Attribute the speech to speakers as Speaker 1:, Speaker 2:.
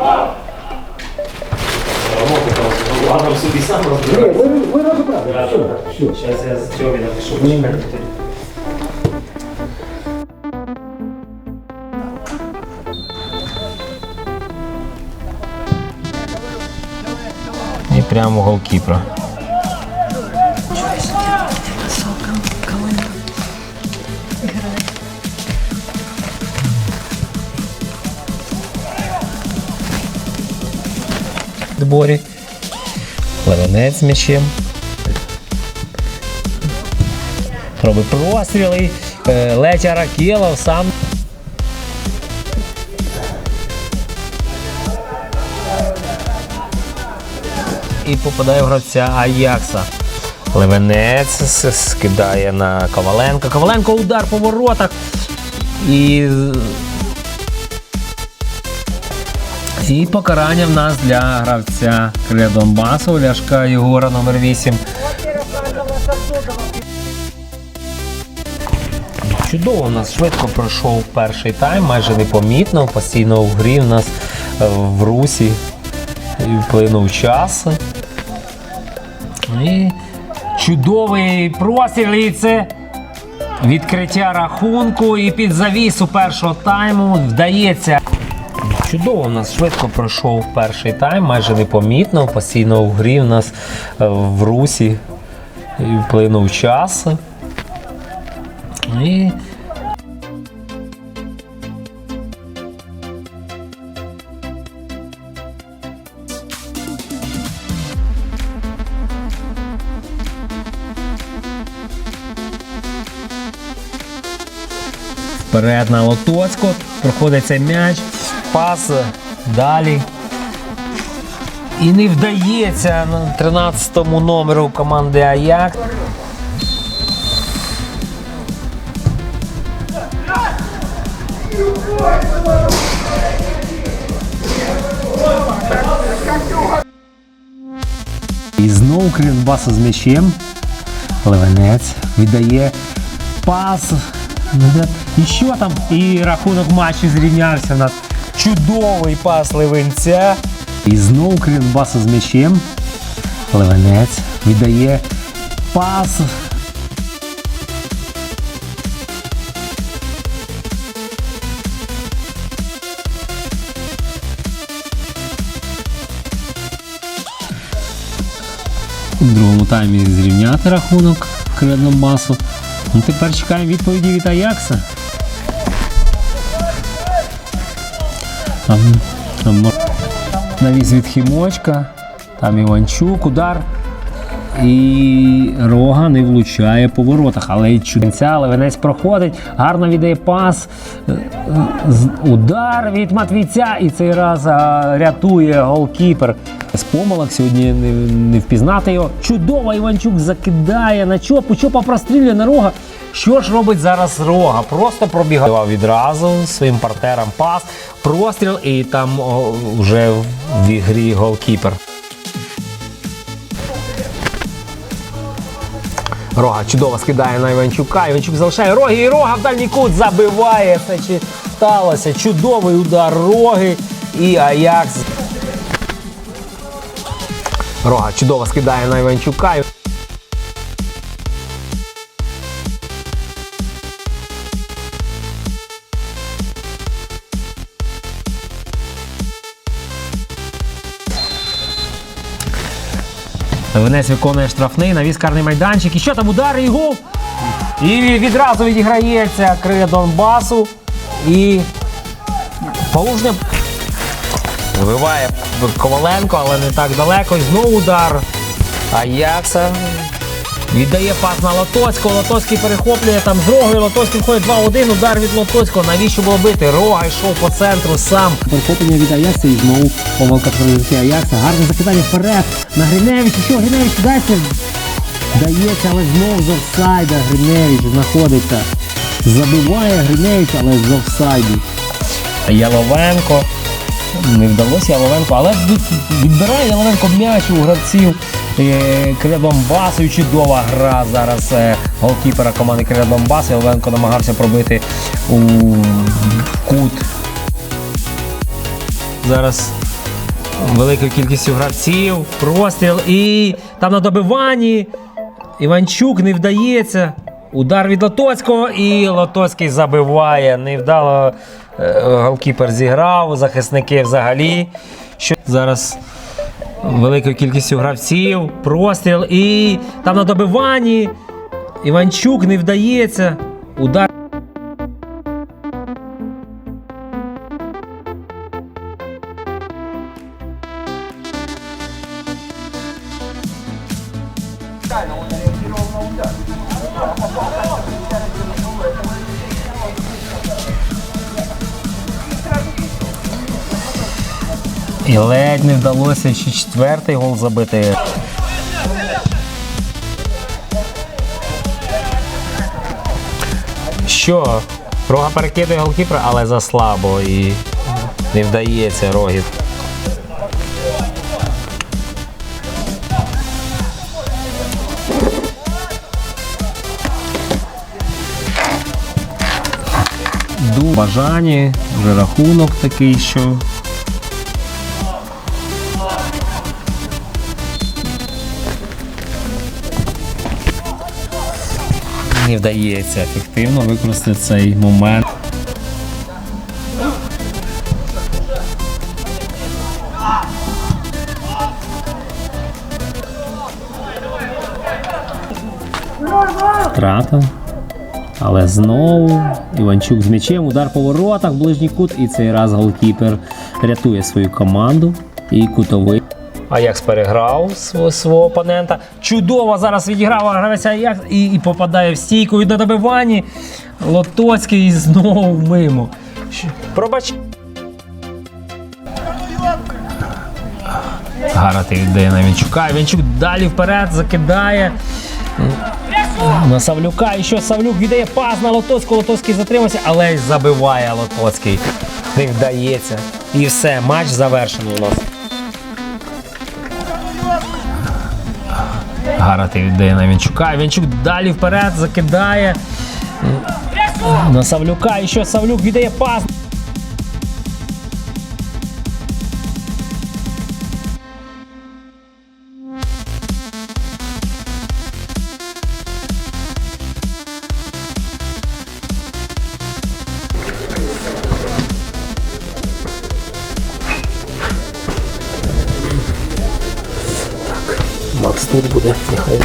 Speaker 1: Ладно, я з цього напишу, почекайте.
Speaker 2: І прямо голкіпера. Дборі. Левенець з м'ячем. Робить простріли. Е, Летя Ракелов сам. І попадає в гравця Аякса. Левенець скидає на Коваленка. Коваленко удар по воротах. І і покарання в нас для гравця Крия Донбасу, Ляшка Єгора номер 8. Чудово, у нас швидко пройшов перший тайм, майже непомітно, постійно в грі в нас е, в русі вплинув час. І чудовий простріл, і це відкриття рахунку і під завісу першого тайму вдається. Чудово, у нас швидко пройшов перший тайм, майже непомітно, постійно в грі в нас е, в русі вплинув час. І вперед на Лотоцьку. Проходить цей м'яч, пас далі. І не вдається на 13-му номеру команди Аяк. І знову Кривбаса з м'ячем. Левенець віддає пас. І що там? І рахунок матчу зрівнявся чудовий пас Левенця. І знову Кривбаса з м'ячем. Левенець віддає пас. У другому таймі зрівняти рахунок Кредонбасу. Ну, тепер чекаємо відповіді від Аякса. Там, там навіс від Хімочка, там Іванчук, удар. І рога не влучає по воротах, але й чуденця, Левенець проходить, гарно віддає пас, е, удар від Матвійця, і цей раз рятує голкіпер. З помилок сьогодні не, не впізнати його. Чудово Іванчук закидає на чопу, чопа прострілює на рога. Що ж робить зараз рога? Просто пробігав відразу своїм партнерам пас, простріл, і там вже в ігрі голкіпер. Рога чудово скидає на Іванчука. Іванчук залишає роги і рога в дальній кут забиває. Це сталося. Чудовий удар роги і Аякс. Рога чудово скидає на Іванчука. Венець виконує штрафний, навіс карний майданчик. І що там удар і гол? І відразу відіграється крия Донбасу. І Полужня вибиває Коваленко, але не так далеко. І знову удар. Аякса віддає пас на Лотоцького. Лотоцький перехоплює там з рогою. Лотоцький входить 2-1. Удар від Лотоцького. Навіщо було бити? Рога йшов по центру сам. Перехоплення від Аякса і знову помилка проведення Аякса. Гарне закидання вперед. На Гриневича. Що Гриневич дається? Дається, але знову з офсайда. Гриневич знаходиться. Забиває Гриневич, але з офсайду. Яловенко. Не вдалося Яловенко, але відбирає Яловенко м'яч у гравців Криля Донбасу. Чудова гра зараз е, голкіпера команди Криля Донбасу. Яловенко намагався пробити у кут. Зараз великою кількістю гравців, простріл і там на добиванні. Іванчук не вдається. Удар від Лотоцького і Лотоцький забиває. Невдало е, голкіпер зіграв, захисники взагалі. Що зараз великою кількістю гравців, простріл і там на добиванні. Іванчук не вдається. Удар. І ледь не вдалося ще четвертий гол забити. Що? Рога перекидує голкіпера, але заслабо і не вдається рогів. Ду бажання, вже рахунок такий, що не вдається ефективно використати цей момент. Втрата. Але знову Іванчук з м'ячем, удар по воротах, ближній кут, і цей раз голкіпер рятує свою команду і кутовий. Аякс переграв свого, опонента. Чудово зараз відіграв гравець Аякс і, і попадає в стійку на добиванні. Лотоцький знову мимо. Пробач. Гарати віддає на Вінчука. Вінчук далі вперед закидає. На Савлюка. І що Савлюк віддає пас на Лотоцького. Лотоцький затримався, але й забиває Лотоцький. Не вдається. І все, матч завершений у нас. Гарати віддає на Вінчука. Вінчук далі вперед закидає. На Савлюка. І що Савлюк віддає пас. Тут буде, нехай.